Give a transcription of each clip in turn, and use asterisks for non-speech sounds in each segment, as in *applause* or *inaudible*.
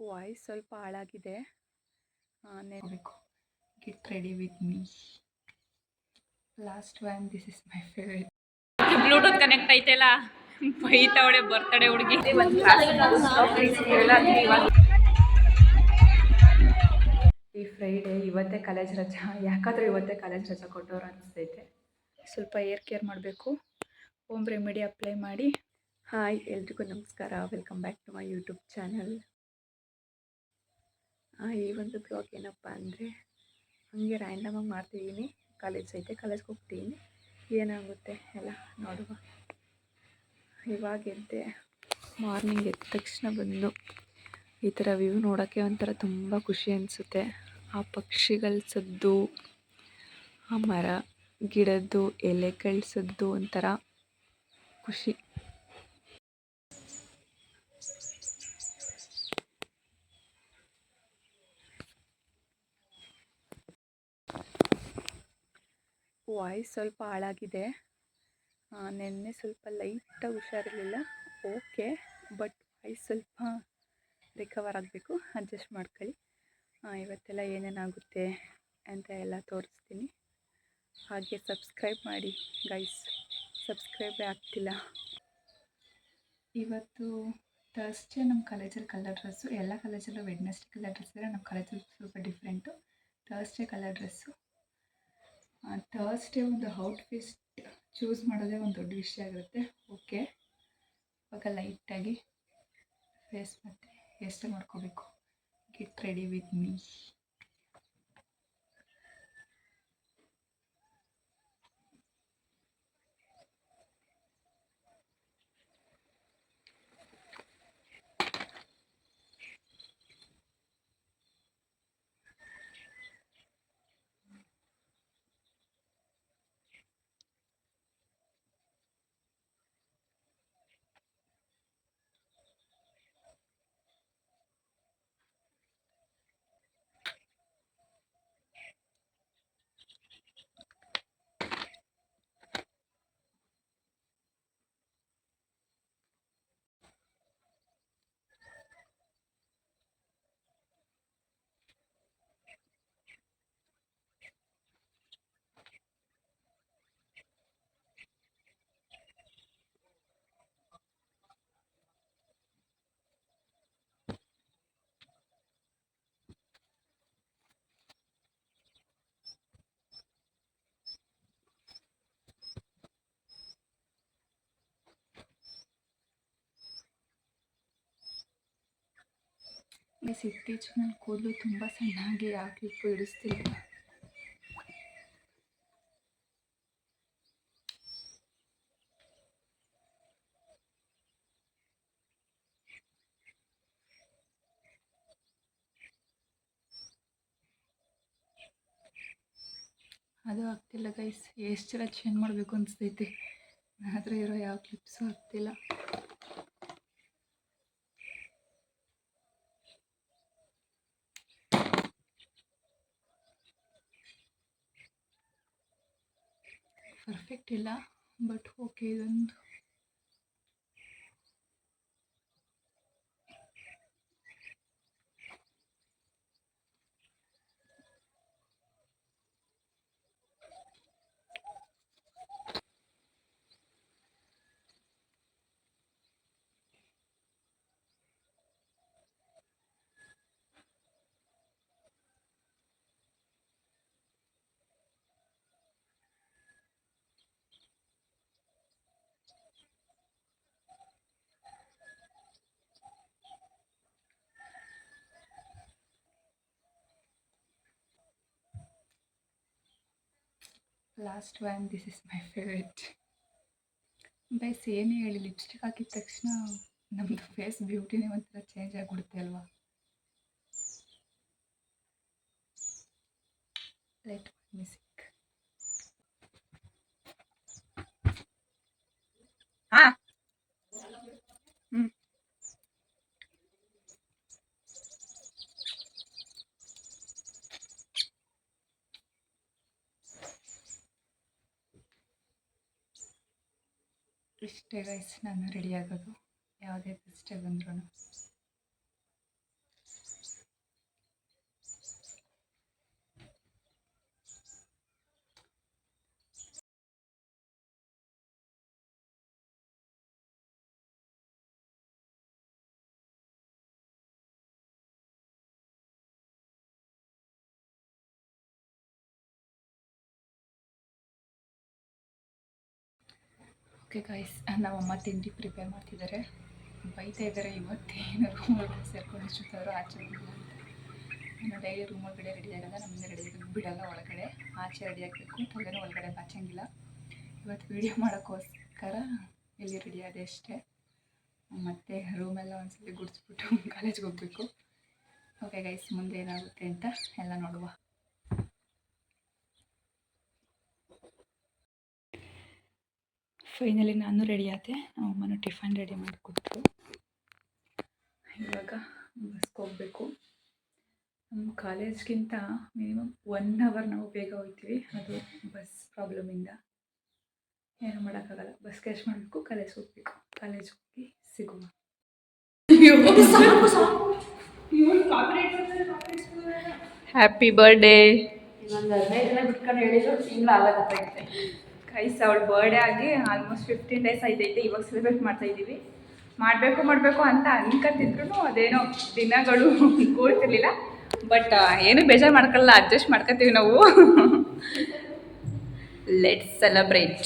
Voice ಸ್ವಲ್ಪ ಹಾಳಾಗಿದೆ. ಗಿಟ್ get ready with me last one this is my favourite bluetooth connect ಐತೆಲ್ಲ ಬೈತಾವಳೆ birthday ಹುಡುಗಿ. ಈ ಫ್ರೈಡೇ ಇವತ್ತೇ ಕಾಲೇಜ್ ರಜಾ. ಯಾಕಾದರೂ ಇವತ್ತೇ ಕಾಲೇಜ್ ರಜಾ ಕೊಟ್ಟವ್ರು ಅನಿಸ್ತೈತೆ. ಸ್ವಲ್ಪ ಏರ್ ಕೇರ್ ಮಾಡಬೇಕು. ಹೋಮ್ ರೆಮಿಡಿ ಅಪ್ಲೈ ಮಾಡಿ. ಹಾಯ್ ಎಲ್ರಿಗೂ ನಮಸ್ಕಾರ. Welcome back to my YouTube channel ಈ ಒಂದು ಬ್ಲಾಗ್ ಏನಪ್ಪ ಅಂದರೆ ಹಾಗೆ ರ್ಯಾಂಡಮಾಗಿ ಮಾಡ್ತಿದ್ದೀನಿ ಕಾಲೇಜ್ ಐತೆ ಕಾಲೇಜ್ಗೆ ಹೋಗ್ತಿದ್ದೀನಿ ಏನಾಗುತ್ತೆ ಎಲ್ಲ ನೋಡುವ. ಇವಾಗ ಎದ್ದೆ ಮಾರ್ನಿಂಗ್ ಎದ್ದ ತಕ್ಷಣ ಬಂದು ಈ ಥರ ವ್ಯೂ ನೋಡೋಕ್ಕೆ ಒಂಥರ ತುಂಬ ಖುಷಿ ಅನಿಸುತ್ತೆ. ಆ ಪಕ್ಷಿಗಳ ಸದ್ದು, ಆ ಮರ, ಗಿಡದ್ದು ಎಲೆಗಳ ಸದ್ದು ಒಂಥರ ಖುಷಿ. ವಾಯ್ಸ್ ಸ್ವಲ್ಪ ಹಾಳಾಗಿದೆ. ನಿನ್ನೆ ಸ್ವಲ್ಪ ಲೈಟಾಗಿ ಹುಷಾರಿರಲಿಲ್ಲ. ಓಕೆ ಬಟ್ ವಾಯ್ಸ್ ಸ್ವಲ್ಪ ರಿಕವರ್ ಆಗಬೇಕು. ಅಡ್ಜಸ್ಟ್ ಮಾಡ್ಕೊಳ್ಳಿ. ಇವತ್ತೆಲ್ಲ ಏನೇನಾಗುತ್ತೆ ಅಂತ ಎಲ್ಲ ತೋರಿಸ್ತೀನಿ. ಹಾಗೆ ಸಬ್ಸ್ಕ್ರೈಬ್ ಮಾಡಿ ಗೈಸ್ ಸಬ್ಸ್ಕ್ರೈಬೇ ಆಗ್ತಿಲ್ಲ. ಇವತ್ತು ಥರ್ಸ್ಡೇ ನಮ್ಮ ಕಾಲೇಜಲ್ಲಿ ಕಲರ್ ಡ್ರೆಸ್ಸು ಎಲ್ಲ ಕಾಲೇಜಲ್ಲೂ ವೆಡ್ನೆಸ್ಡೇ ಕಲರ್ ಡ್ರೆಸ್ ಇದೆ ನಮ್ಮ ಕಾಲೇಜಲ್ಲಿ ಸ್ವಲ್ಪ different Thursday colour dress Thursday ಒಂದು ಔಟ್ಫಿಟ್ ಚೂಸ್ ಮಾಡೋದೇ ಒಂದು ದೊಡ್ಡ ವಿಷಯ ಆಗಿರುತ್ತೆ. ಓಕೆ ಇವಾಗ ಲೈಟಾಗಿ ಫೇಸ್ ಮತ್ತು ಹೇರ್ ಸ್ಟೈಲ್ ಮಾಡ್ಕೋಬೇಕು. Get ready with me miss ಇತ್ತೀಚೆಗೆ ನನ್ನ ಕೂದಲು ತುಂಬ ಸಣ್ಣಾಗಿ ಯಾವ ಕ್ಲಿಪ್ಪು ಇಡಿಸ್ತಿಲ್ಲ ಅದು ಆಗ್ತಿಲ್ಲ ಗೈಸ್ ಎಷ್ಟೆಲ್ಲ ಚೇಂಜ್ ಮಾಡಬೇಕು ಅನಿಸ್ತೈತಿ. ಆದರೆ ಇರೋ ಯಾವ ಕ್ಲಿಪ್ಸು ಆಗ್ತಿಲ್ಲ. ಪರ್ಫೆಕ್ಟ್ ಇಲ್ಲ ಬಟ್ ಓಕೆ ಇದೊಂದು last one this is my favourite buys ಏನೇ ಹೇಳಿ ಲಿಪ್ಸ್ಟಿಕ್ ಹಾಕಿದ ತಕ್ಷಣ ನಮ್ಮದು ಫೇಸ್ ಬ್ಯೂಟಿನೇ ಒಂಥರ ಚೇಂಜ್ ಆಗಿಬಿಡುತ್ತೆ ಅಲ್ವಾ? ಲೈಟ್ ಮ್ಯೂಸಿಕ್ ಹಾಂ. ಇಷ್ಟೇ ಗೈಸ್ ನಾನು ರೆಡಿ ಆಗೋದು. ಯಾವುದೇ ಫೆಸ್ಟೇ ಬಂದ್ರೂ ಓಕೆ ಗಾಯ್ಸ್ ನಮ್ಮಮ್ಮ ತಿಂಡಿ ಪ್ರಿಪೇರ್ ಮಾಡ್ತಿದ್ದಾರೆ ಬೈತಾ ಇದ್ದಾರೆ ಇವತ್ತೇನು ರೂಮ್ ಒಳಗಡೆ ಸೇರ್ಕೊಂಡು ಇಷ್ಟೊತ್ತಾದರೂ ಆಚೆ ನಾನು ಡೈಲಿ ರೂಮ್ ಒಳಗಡೆ ರೆಡಿ ಆಗಲ್ಲ ನಮ್ಮನ್ನ ರೆಡಿ ಬಿಡಲ್ಲ ಒಳಗಡೆ. ಆಚೆ ರೆಡಿ ಆಗಬೇಕು, ತಲೆನೂ ಒಳಗಡೆ ಬಾಚಂಗಿಲ್ಲ. ಇವತ್ತು ವೀಡಿಯೋ ಮಾಡೋಕ್ಕೋಸ್ಕರ ಇಲ್ಲಿ ರೆಡಿ ಆದೆ ಅಷ್ಟೇ. ಮತ್ತು ರೂಮೆಲ್ಲ ಒಂದ್ಸಲಿ ಗುಡಿಸ್ಬಿಟ್ಟು ಕಾಲೇಜ್ಗೆ *laughs* ಹೋಗಬೇಕು. ಓಕೆ ಗೈಸ್ ಮುಂದೆ ಏನಾಗುತ್ತೆ ಅಂತ ಎಲ್ಲ ನೋಡುವ. ಫೈನಲಿ ನಾನು ರೆಡಿ ಆದೆ. ಅಮ್ಮನ ಟಿಫನ್ ರೆಡಿ ಮಾಡಿಕೊಟ್ರು ಇವಾಗ ಬಸ್ಗೆ ಹೋಗಬೇಕು. ನಮ್ಮ ಕಾಲೇಜ್ಗಿಂತ ಮಿನಿಮಮ್ ಒನ್ ಅವರ್ ನಾವು ಬೇಗ ಹೋಗ್ತೀವಿ. ಅದು ಬಸ್ ಪ್ರಾಬ್ಲಮಿಂದ ಏನು ಮಾಡೋಕ್ಕಾಗಲ್ಲ. ಬಸ್ ಕ್ಯಾಶ್ ಮಾಡಬೇಕು ಕಾಲೇಜ್ಗೆ ಹೋಗ್ಬೇಕು. ಕಾಲೇಜ್ ಹೋಗಿ ಸಿಗುವ. ಹ್ಯಾಪಿ ಬರ್ಡೇ ಇನ್ನೊಂದು ಹದಿನೈದು ಜನ ಬಿಟ್ಕೊಂಡು ಹೇಳಿದ್ರು ತಿಂಗಳು ಆಗತ್ತೆ ಕೈಸ್ ಅವಳ ಬರ್ಡೇ ಆಗಿ ಆಲ್ಮೋಸ್ಟ್ ಫಿಫ್ಟೀನ್ ಡೇಸ್ ಆಯ್ತೈತೆ, ಇವಾಗ ಸೆಲೆಬ್ರೇಟ್ ಮಾಡ್ತಾ ಇದ್ದೀವಿ. ಮಾಡಬೇಕು ಮಾಡಬೇಕು ಅಂತ ಅನ್ಕೊತಿದ್ರು ಅದೇನೋ ದಿನಗಳು *laughs* ಕೂಡ್ತಿರ್ಲಿಲ್ಲ ಬಟ್ ಏನು ಬೇಜಾರು ಮಾಡ್ಕೊಳ್ಳಲ್ಲ ಅಡ್ಜಸ್ಟ್ ಮಾಡ್ಕೊತೀವಿ ನಾವು. ಲೆಟ್ ಸೆಲೆಬ್ರೇಟ್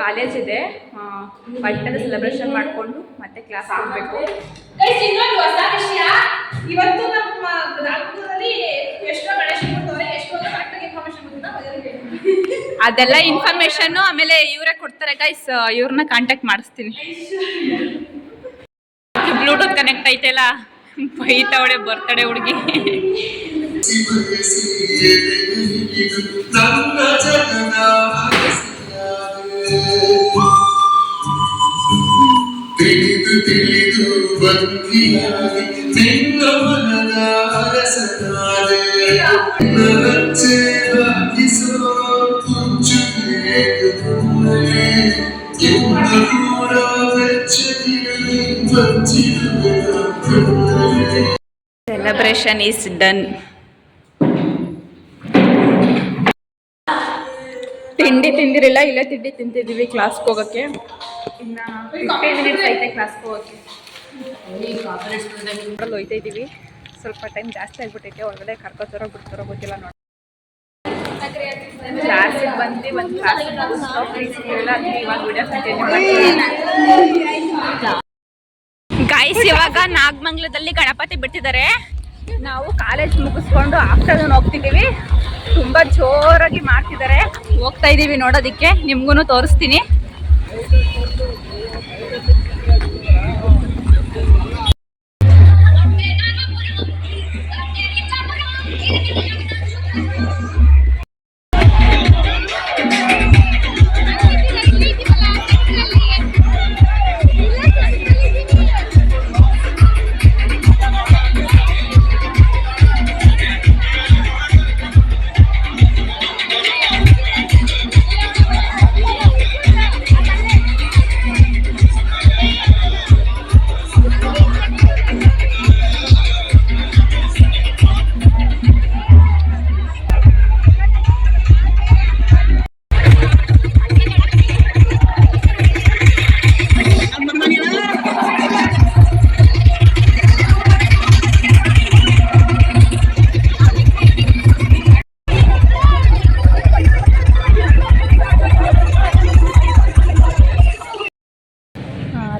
ಕಾಲೇಜ್ ಇದೆ. ಪಟ್ಟದ ಸೆಲೆಬ್ರೇಷನ್ ಮಾಡಿಕೊಂಡು ಮತ್ತೆ ಕ್ಲಾಸ್ ಹೋಗಬೇಕು. ಗೈಸ್ ಇನ್ನೊಂದು ಹೊಸ ವಿಷಯ. ಇವತ್ತು ನಮ್ಮ ನಾಗಪುರದಲ್ಲಿ ಎಷ್ಟೋ ಗಣೇಶ ಕೊಡ್ತಾರೆ ಎಷ್ಟೋ ಕರೆಕ್ಟಾಗಿ ಇನ್ಫಾರ್ಮೇಶನ್ ಗೊತ್ತಿಲ್ಲ. ಅದೆಲ್ಲ ಇನ್ಫಾರ್ಮೇಶನ್ ಆಮೇಲೆ ಇವರೇ ಕೊಡ್ತಾರೆ. ಗೈಸ್ ಇವ್ರನ್ನ ಕಾಂಟ್ಯಾಕ್ಟ್ ಮಾಡಿಸ್ತೀನಿ. ಬ್ಲೂಟೂತ್ ಕನೆಕ್ಟ್ ಐತೆಲ್ಲ ಬೈತಾವಳೆ ಬರ್ತಡೆ ಹುಡುಗಿ. ಸೆಲೆಬ್ರೇಷನ್ ಈಸ್ ಡನ್ ತಿಂಡಿ ತಿಂದಿರಿಲ್ಲ ಇಲ್ಲೇ ತಿಂಡಿ ತಿಂತಿದ್ದೀವಿ ಕ್ಲಾಸ್ಗೆ ಹೋಗೋಕ್ಕೆ ಇನ್ನು ಫಿಫ್ಟೀನ್ ಮಿನಿಟ್ಸ್ ಐತೆ ಕ್ಲಾಸ್ಗೆ ಹೋಗೋಕ್ಕೆ ಹೋಯ್ತಾ ಇದ್ದೀವಿ. ಸ್ವಲ್ಪ ಟೈಮ್ ಜಾಸ್ತಿ ಆಗ್ಬಿಟ್ಟೈತೆ. ಒಳಗಡೆ ಕರ್ಕೋತಾರೋ ಬಿಡ್ತಾರೋ ಗೊತ್ತಿಲ್ಲ ನೋಡಿ. ಕ್ಲಾಸ್ ಇವಾಗ ವಿಡಿಯೋ ಗಾಯ್ಸ್ ಇವಾಗ ನಾಗಮಂಗ್ಲದಲ್ಲಿ ಗಣಪತಿ ಬಿಟ್ಟಿದ್ದಾರೆ. ನಾವು ಕಾಲೇಜ್ ಮುಗಿಸ್ಕೊಂಡು ಆಫ್ಟರ್ನೂನ್ ಹೋಗ್ತಿದ್ದೀವಿ. ತುಂಬಾ ಜೋರಾಗಿ ಮಾಡ್ತಿದ್ದಾರೆ. ಹೋಗ್ತಾ ಇದೀವಿ ನೋಡೋದಿಕ್ಕೆ. ನಿಮ್ಗು ತೋರಿಸ್ತೀನಿ.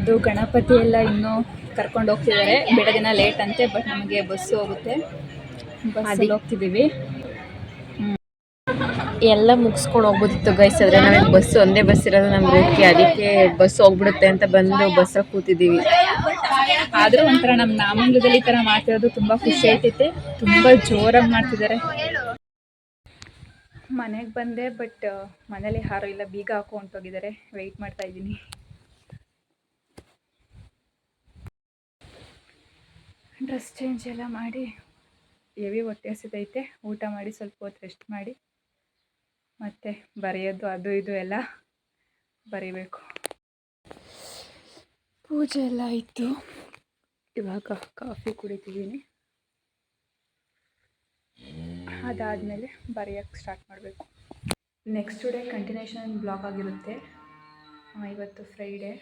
ಅದು ಗಣಪತಿ ಎಲ್ಲ ಇನ್ನೂ ಕರ್ಕೊಂಡು ಹೋಗ್ತಿದ್ದಾರೆ. ಬೆಳಗಿನ ಲೇಟ್ ಅಂತೆ ಬಟ್ ನಮಗೆ ಬಸ್ಸು ಹೋಗುತ್ತೆ. ಬಸ್ಸಲ್ಲಿ ಹೋಗ್ತಿದ್ದೀವಿ. ಎಲ್ಲ ಮುಗಿಸ್ಕೊಂಡು ಹೋಗ್ಬೋದಿತ್ತು ಗೈಸ್ ಆದರೆ ನಮಗೆ ಬಸ್ ಒಂದೇ ಬಸ್ ಇರೋದು ನಮ್ಮ ರೂಟ್ಗೆ ಅದಕ್ಕೆ ಬಸ್ ಹೋಗ್ಬಿಡುತ್ತೆ ಅಂತ ಬಂದು ಬಸ್ ಕೂತಿದ್ದೀವಿ. ಆದರೂ ಒಂಥರ ನಮ್ಮ ನಾಮಂಗದಲ್ಲಿ ಈ ಥರ ಮಾಡ್ತಿರೋದು ತುಂಬ ಖುಷಿ ಆಯ್ತೈತೆ ತುಂಬ ಜೋರಾಗಿ ಮಾಡ್ತಿದ್ದಾರೆ. ಮನೆಗೆ ಬಂದೆ ಬಟ್ ಮನೇಲಿ ಯಾರು ಇಲ್ಲ ಬೀಗ ಹಾಕೋ ಹೊಂಟೋಗಿದ್ದಾರೆ ವೆಯ್ಟ್ ಮಾಡ್ತಾ ಇದ್ದೀನಿ. ಡ್ರೆಸ್ ಚೇಂಜ್ ಎಲ್ಲ ಮಾಡಿ ಹೆವಿ ಹೊಟ್ಟೆ ಹಸಿದೈತೆ ಊಟ ಮಾಡಿ, ಸ್ವಲ್ಪ ಹೊತ್ತು ರೆಸ್ಟ್ ಮಾಡಿ. ಮತ್ತು ಬರೆಯೋದು, ಅದು ಇದು ಎಲ್ಲ ಬರೀಬೇಕು. ಪೂಜೆ ಎಲ್ಲ ಆಯಿತು. ಇವಾಗ ಕಾಫಿ ಕುಡಿತಿದ್ದೀನಿ. ಅದಾದಮೇಲೆ ಬರೆಯೋಕ್ಕೆ ಸ್ಟಾರ್ಟ್ ಮಾಡಬೇಕು. ನೆಕ್ಸ್ಟ್ ಡೇ ಕಂಟಿನ್ಯೂಷನ್ ಬ್ಲಾಗ್ ಆಗಿರುತ್ತೆ. ಇವತ್ತು ಫ್ರೈಡೇ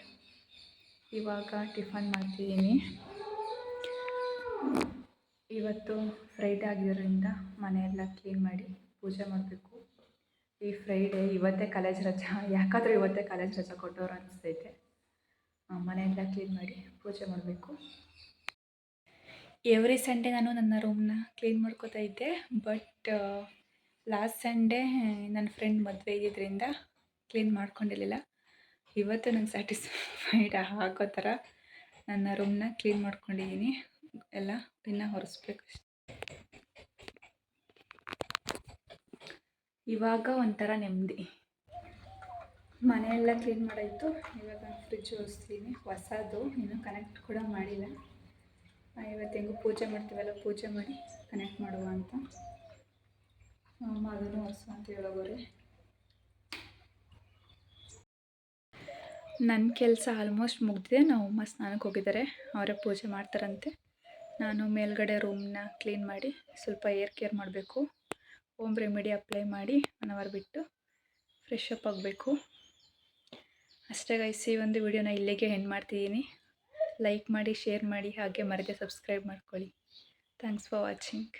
ಇವಾಗ ಟಿಫನ್ ಮಾಡ್ತಿದ್ದೀನಿ. ಇವತ್ತು ಫ್ರೈಡೇ ಆಗಿರೋದ್ರಿಂದ ಮನೆಯೆಲ್ಲ ಕ್ಲೀನ್ ಮಾಡಿ ಪೂಜೆ ಮಾಡಬೇಕು. ಈ ಫ್ರೈಡೇ ಇವತ್ತೇ ಕಾಲೇಜ್ ರಜಾ, ಯಾಕಾದರೂ ಇವತ್ತೇ ಕಾಲೇಜ್ ರಜಾ ಕೊಟ್ಟವ್ರು ಅನಿಸ್ತೈತೆ. ಮನೆಯೆಲ್ಲ ಕ್ಲೀನ್ ಮಾಡಿ ಪೂಜೆ ಮಾಡಬೇಕು. ಎವ್ರಿ ಸಂಡೇ ನಾನು ನನ್ನ ರೂಮ್ನ ಕ್ಲೀನ್ ಮಾಡ್ಕೋತಾ ಇದ್ದೆ ಬಟ್ ಲಾಸ್ಟ್ ಸಂಡೇ ನನ್ನ ಫ್ರೆಂಡ್ ಮದುವೆ ಇದ್ದಿದ್ದರಿಂದ ಕ್ಲೀನ್ ಮಾಡ್ಕೊಂಡಿರಲಿಲ್ಲ. ಇವತ್ತು ನಂಗೆ ಸ್ಯಾಟಿಸ್ಫೈಡ್ ಆಗೋ ಥರ ನನ್ನ ರೂಮ್ನ ಕ್ಲೀನ್ ಮಾಡ್ಕೊಂಡಿದ್ದೀನಿ. ಎಲ್ಲ ಇನ್ನು ಹೊರಿಸ್ಬೇಕು ಇವಾಗ ಒಂಥರ ನೆಮ್ಮದಿ. ಮನೆಯೆಲ್ಲ ಕ್ಲೀನ್ ಮಾಡಾಯಿತು. ಇವಾಗ ಫ್ರಿಜ್ ಒರೆಸ್ತೀನಿ. ಹೊಸದು. ಇನ್ನೂ ಕನೆಕ್ಟ್ ಕೂಡ ಮಾಡಿಲ್ಲ. ಇವತ್ತು ಹೆಂಗೂ ಪೂಜೆ ಮಾಡ್ತೀವಲ್ಲ, ಪೂಜೆ ಮಾಡಿ ಕನೆಕ್ಟ್ ಮಾಡುವ ಅಂತ. ಅಮ್ಮ ಅದನ್ನು ಒರೆಸು ಅಂತ ಹೇಳೋಗೋರೆ ನನ್ನ ಕೆಲಸ ಆಲ್ಮೋಸ್ಟ್ ಮುಗಿದಿದೆ. ನಾವು ಅಮ್ಮ ಸ್ನಾನಕ್ಕೆ ಹೋಗಿದ್ದಾರೆ. ಅವರೇ ಪೂಜೆ ಮಾಡ್ತಾರಂತೆ. ನಾನು ಮೇಲ್ಗಡೆ ರೂಮ್ನ ಕ್ಲೀನ್ ಮಾಡಿ ಸ್ವಲ್ಪ ಏರ್ ಕೇರ್ ಮಾಡಬೇಕು. ಹೋಮ್ ರೆಮಿಡಿ ಅಪ್ಲೈ ಮಾಡಿ ಒನ್ ಅವರ್ ಬಿಟ್ಟು ಫ್ರೆಶ್ ಅಪ್ ಆಗಬೇಕು. ಅಷ್ಟೇ ಗೈಸಿ ಒಂದು ವಿಡಿಯೋನ ಇಲ್ಲಿಗೆ ಎಂಡ್ ಮಾಡ್ತಿದ್ದೀನಿ. ಲೈಕ್ ಮಾಡಿ ಶೇರ್ ಮಾಡಿ, ಹಾಗೆ ಮರೆಯದೆ ಸಬ್ಸ್ಕ್ರೈಬ್ ಮಾಡ್ಕೊಳ್ಳಿ. Thanks for watching